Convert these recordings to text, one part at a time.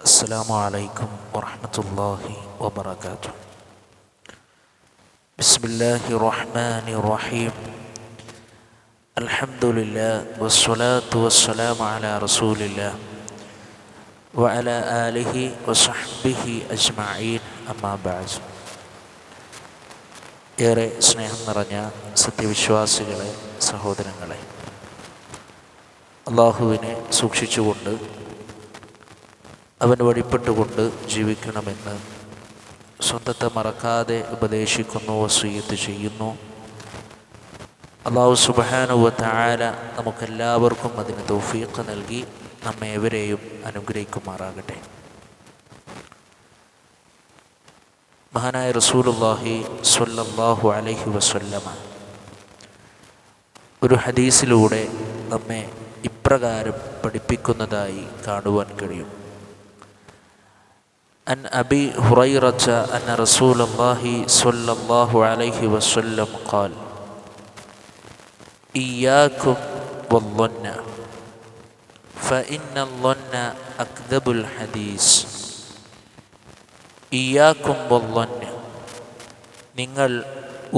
السلام عليكم ورحمة الله وبركاته بسم الله الرحمن الرحيم الحمد لله والصلاة والسلام على رسول الله وعلى آله وصحبه أجمعين أما بعد ഏറെ സ്നേഹം നിറഞ്ഞ സത്യവിശ്വാസികളെ സഹോദരങ്ങളെ അള്ളാഹുവിനെ സൂക്ഷിച്ചുകൊണ്ട് അവൻ വഴിപ്പെട്ടുകൊണ്ട് ജീവിക്കണമെന്ന് സ്വന്തത്തെ മറക്കാതെ ഉപദേശിക്കുന്നു വസീയത്ത് ചെയ്യുന്നു. അള്ളാഹു സുബാനുവത്തായ നമുക്കെല്ലാവർക്കും അതിന് തൗഫീഖ് നൽകി നമ്മെ എവരെയും അനുഗ്രഹിക്കുമാറാകട്ടെ. മഹാനായ റസൂലുല്ലാഹി സ്വല്ലല്ലാഹു അലൈഹി വസല്ലമ ഒരു ഹദീസിലൂടെ നമ്മെ ഇപ്രകാരം പഠിപ്പിക്കുന്നതായി കാണുവാൻ കഴിയും. عن أبي هريرة أن رسول الله صلى الله عليه وسلم قال إياكم والظن فإن الظن أكذب الحديث ഇയാക്കും വല്ലന് നിങ്ങൾ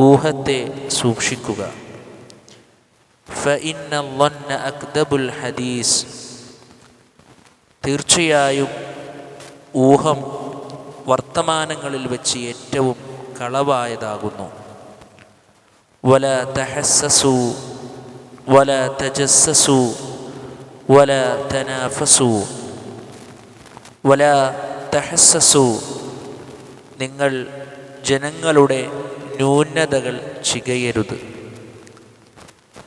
ഊഹത്തെ സൂക്ഷിക്കുക ഫഇന്നല്ലന്ന അക്ദബുൽ ഹദീസ് തീർച്ചയായും ഊഹം വർത്തമാനങ്ങളിൽ വെച്ച് ഏറ്റവും കളവായതാകുന്നു. വല തഹസ്സസു വല തജസ്സസു വല തനാഫസു. വല തഹസ്സസു. നിങ്ങൾ ജനങ്ങളുടെ ന്യൂനതകൾ ചികയരുത്.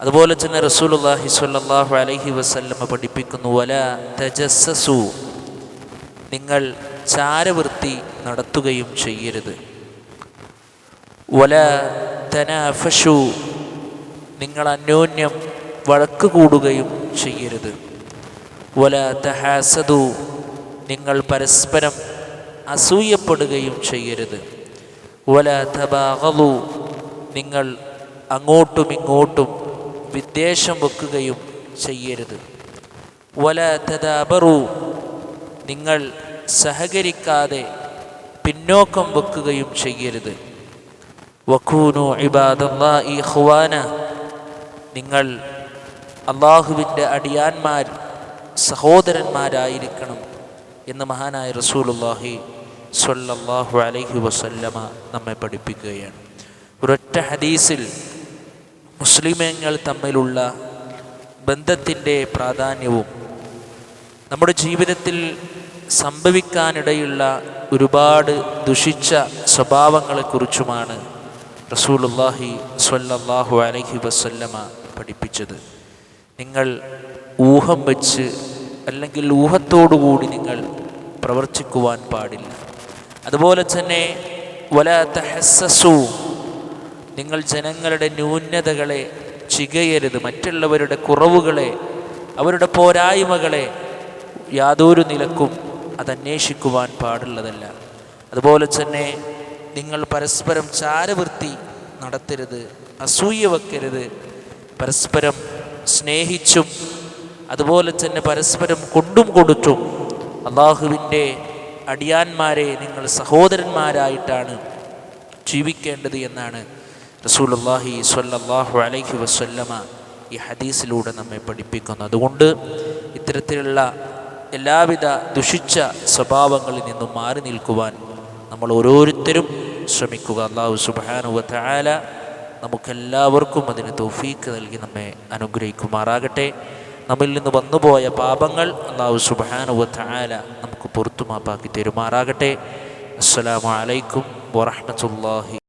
അതുപോലെ തന്നെ റസൂലുള്ളാഹി സ്വല്ലല്ലാഹു അലൈഹി വസല്ലമ പഠിപ്പിക്കുന്നു വല തജസ്സസു. നിങ്ങൾ ചാരവൃത്തി നടത്തുകയും ചെയ്യരുത്. വല തനാഫഷു നിങ്ങൾ അന്യോന്യം വഴക്ക് കൂടുകയും ചെയ്യരുത്. വല തഹാസതു നിങ്ങൾ പരസ്പരം അസൂയപ്പെടുകയും ചെയ്യരുത്. വല തബാഹു നിങ്ങൾ അങ്ങോട്ടും ഇങ്ങോട്ടും വിദ്വേഷം വെക്കുകയും ചെയ്യരുത്. വല തദാബറു നിങ്ങൾ സഹകരിക്കാതെ പിന്നോക്കം വെക്കുകയും ചെയ്യരുത്. വഖൂനു ഇബാദല്ലാ നിങ്ങൾ അള്ളാഹുവിന്റെ അടിയാന്മാർ സഹോദരന്മാരായിരിക്കണം എന്ന് മഹാനായ റസൂലുല്ലാഹി സ്വല്ലല്ലാഹു അലൈഹി വസല്ലമ നമ്മെ പഠിപ്പിക്കുകയാണ്. ഒരൊറ്റ ഹദീസിൽ മുസ്ലിമങ്ങൾ തമ്മിലുള്ള ബന്ധത്തിന്റെ പ്രാധാന്യവും നമ്മുടെ ജീവിതത്തിൽ സംഭവിക്കാനിടയുള്ള ഒരുപാട് ദുഷിച്ച സ്വഭാവങ്ങളെക്കുറിച്ചുമാണ് റസൂലുല്ലാഹി സ്വല്ലല്ലാഹു അലഹി വസല്ലമ പഠിപ്പിച്ചത്. നിങ്ങൾ ഊഹം വെച്ച് അല്ലെങ്കിൽ ഊഹത്തോടുകൂടി നിങ്ങൾ പ്രവർത്തിക്കുവാൻ പാടില്ല. അതുപോലെ തന്നെ വല തഹസ്സസു നിങ്ങൾ ജനങ്ങളുടെ ന്യൂനതകളെ ചികയരുത് മറ്റുള്ളവരുടെ കുറവുകളെ അവരുടെ പോരായ്മകളെ യാതൊരു നിലക്കും അതന്വേഷിക്കുവാൻ പാടുള്ളതല്ല. അതുപോലെ തന്നെ നിങ്ങൾ പരസ്പരം ചാരവൃത്തി നടത്തരുത് അസൂയ വയ്ക്കരുത് പരസ്പരം സ്നേഹിച്ചും അതുപോലെ തന്നെ പരസ്പരം കൊണ്ടും കൊടുത്തും അള്ളാഹുവിന്റെ അടിയാന്മാരെ നിങ്ങൾ സഹോദരന്മാരായിട്ടാണ് ജീവിക്കേണ്ടത് എന്നാണ് റസൂൽ അള്ളാഹി സ്വല്ലല്ലാഹു അലൈഹി വസല്ലമ ഈ ഹദീസിലൂടെ നമ്മെ പഠിപ്പിക്കുന്നു അതുകൊണ്ട് ഇത്തരത്തിലുള്ള എല്ലാവിധ ദുഷിച്ച സ്വഭാവങ്ങളിൽ നിന്നും മാറി നിൽക്കുവാൻ നമ്മൾ ഓരോരുത്തരും ശ്രമിക്കുക. അള്ളാഹു സുബാനുവല നമുക്കെല്ലാവർക്കും അതിന് തൗഫീക്ക് നൽകി നമ്മെ അനുഗ്രഹിക്കുമാറാകട്ടെ. നമ്മിൽ നിന്ന് വന്നുപോയ പാപങ്ങൾ അള്ളാഹു സുബാനുവല നമുക്ക് പുറത്തുമാപ്പാക്കി തരുമാറാകട്ടെ. അസ്സലാമു അലൈക്കും വറഹ്മത്തുള്ളാഹി